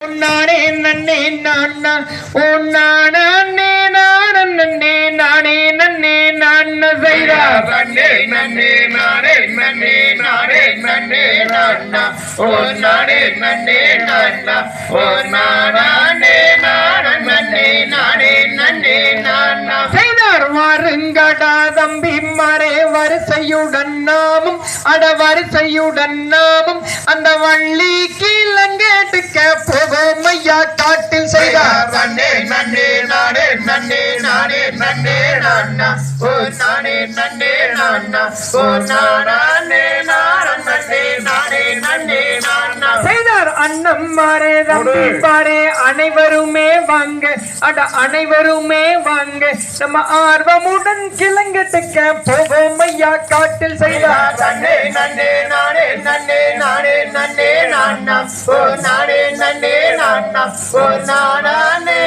நானே நன்னே நானா ஓ நானே நன்னே நானே நன்னே நான் செய்தா. நன்னே நன்னே நானே நன்னே நானே நன்னே நானா ஓ நானே நன்னே நானா ஓ நானே நானே வரிசையுடன் நாமும் அட வரிசையுடன் நாமும் அந்த வள்ளி கீழங்கேட்டுக்க போவோம் ஐயா காட்டில் செய்தார். நன்னே நன்னே நானே நன்னே நானே நன்னே நானா ஓ நானே நன்னே நானா ஓ நானா செய்தார் அண்ணன் மாறே தம்பி பாரே அனைவருமே வாங்க. அட அனைவருமே வாங்க. நம்ம ஆர்வமுடன் கிளங்கட்டுக்க போவோம் ஐயா காட்டில் செய்தார் நன்னே நன்னே நானே நன்னே நானே நன்னே நானா ஓ நானே நன்னே நானா ஓ நானே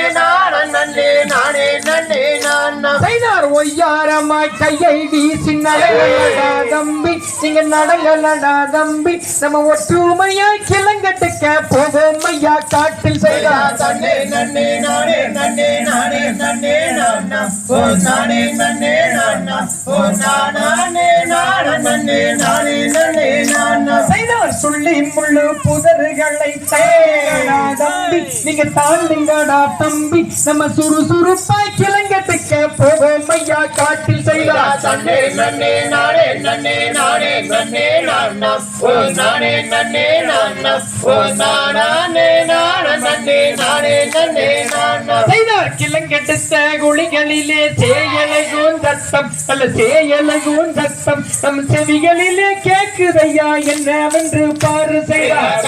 செய்தார் ஒய்யாரமாய் கையை வீசி நடங்களடா தம்பி நீங்க நடங்களடா தம்பி நம்ம ஒற்றுமையாய் கிளங்கட்டுக்க போவோம் ஐயா காட்டில் செய்தார் நன்னே நன்னே நானே நன்னே நானே நன்னே நானா. ஓ நானே நன்னே நானா. ஓ நானே நானே நன்னே நானே நன்னே நானா. செய்தார் சொல்லி முள்ளு புதர்களை தேடா தம்பி நீங்க தாண்டிங்கடா தம்பி. நம்ம சுறுசுறுப்பாய் கிளங்கட்டுக்க போவோம் ஐயா காட்டில் செய்தார் நன்னே நன்னே நானே நன்னே நானே நன்னே நானா ஓ நானே நன்னே நானா ஓ நானே நானே நன்னே நானே நன்னே நானா கிளங்கெடுத்த குழிகளிலே சேயலகும் சத்தம் அல்ல சேயலகும் சத்தம் நம் செவிகளிலே கேக்குதையா என்னவென்று பாரு செய்தார்.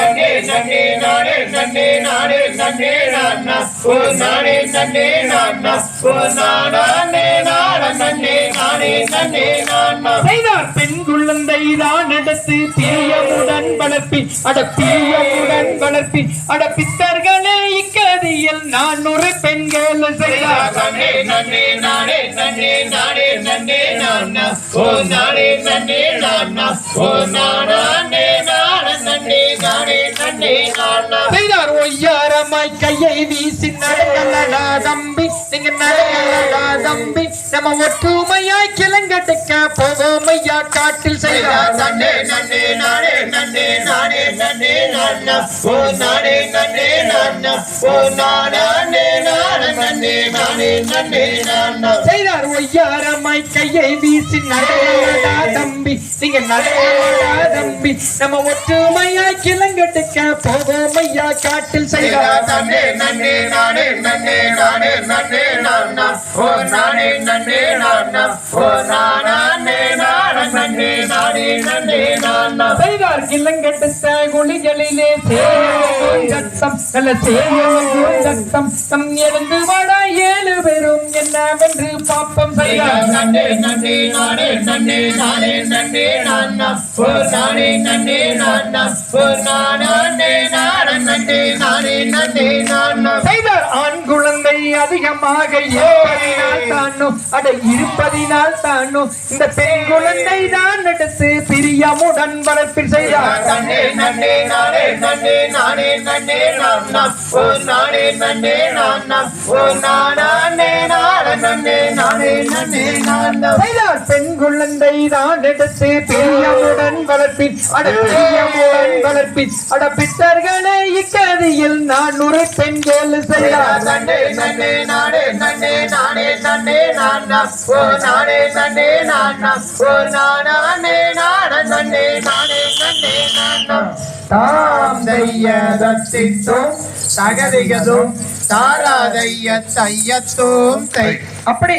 பெண் குழந்தை தான் எடுத்து தீயமுடன் வளர்ப்பி அட தீயமுடன் வளர்ப்பி அட பித்தர்களே இக்கதியில் நான் ஒரு பெண்கள் செய்தார் ஒய்யாரமாய் கையை வீசி நடங்களடா தம்பி நீங்க நடங்களடா தம்பி நம்ம ஒற்றுமையாய் கிளங்கட்டுக்க போவோம் ஐயா காட்டில் செய்தார். நன்னே நன்னே நானே நன்னே நானே நன்னே நானா ஓ நானே நன்னே நானா ஓ நானே நானே நன்னே நானே நன்னே. நானா செய்தார் ஒய்யாரமாய் கையை வீசி நடங்களடா தம்பி. நீங்க நடங்களடா தம்பி. நம்ம ஒற்றுமையாய் கிளங்கட்டுக்க போவோம் ஐயா. காட்டில் செய்தார். நன்னே நன்னே நானே நன்னே நானே நன்னே நானா ஓ நானே நன்னே நானா ஓ நானே நானே நன்னே நானே நன்னே. நானா செய்தார் சேயலகும் சத்தம் நல்ல சேயலகும் சத்தம் தம் எழுந்து வாடா ஏழு பேரும் என்னவென்று பாப்பம் செய்தார் நன்றே நன்றே நானே நன்றே நானே நன்றே நானா ஓ நானே நன்றே நானா ஓ நானே நானே நன்றே நானே நன்றே நானா செய்த அதிகமாக இருப்பதினால் தானோ அட இருப்பதினால் தானோ இந்த பெண் குழந்தை தான் எடுத்து பிரியமுடன் வளர்ப்பில் செய்தார் நன்னே நன்னே நானே நன்னே நானே நன்னே நானா ஓ நானே நன்னே நானா ஓ நானே நானே நானே நானா செய்தார் பெண் குழந்தை தான் எடுத்து பிரியமுடன் வளர்ப்பின் அட பிரியமுடன் வளர்ப்பின் அட பித்தர்களே இக்கதியில் நான் ஒரு பெண்கள் செய்தார். நன்னே நன்னே நானே நன்னே நானே நன்னே நானா ஓ நானே நன்னே நானா ஓ நானே நானே நன்னே நானே நன்னே நானா தாம் தைய தத்தித்தும் தகதிகதும் தாராதைய தையத்தும் தை அப்படி